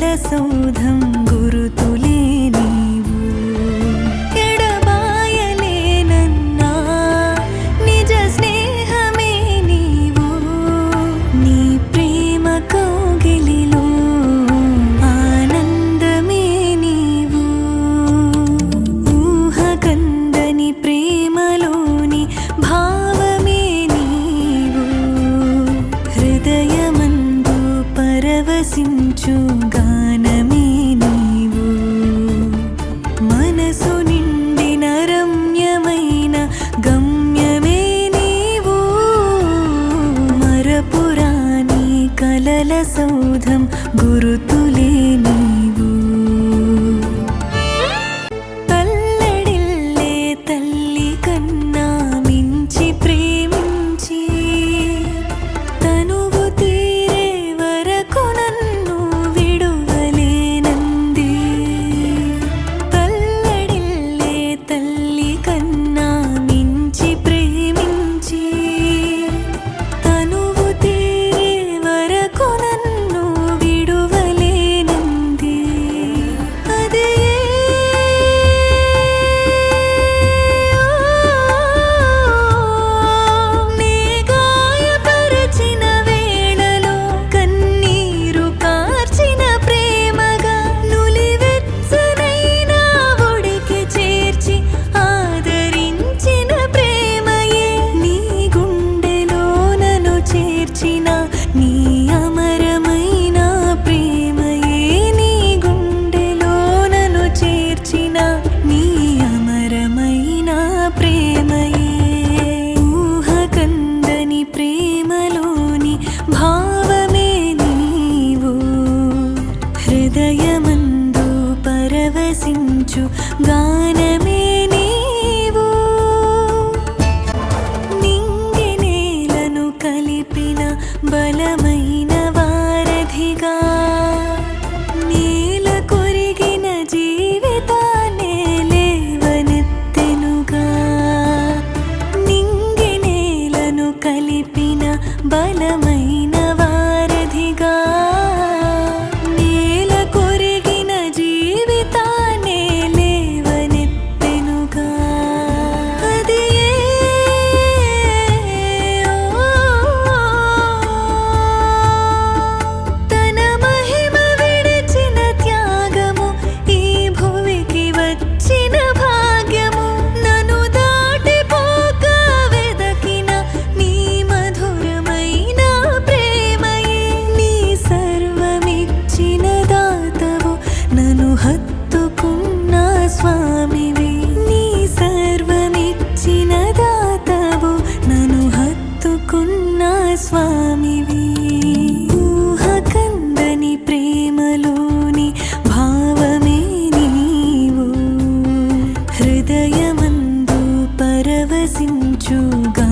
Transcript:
జలసౌధం గురుతులే నీవు. ఎడబాయలేనన్నా నిజ స్నేహమే నీవు. నీ ప్రేమ కౌగిలిలో ఆనందమే నీవు. ఊహ కందని ప్రేమలోని భావమే నీవు. హృదయమందు పరవశించుగా మనసు నిండిన రమ్యమైన గమ్యమే నీవు. మరపురాని కలల సౌధం గురుతు to to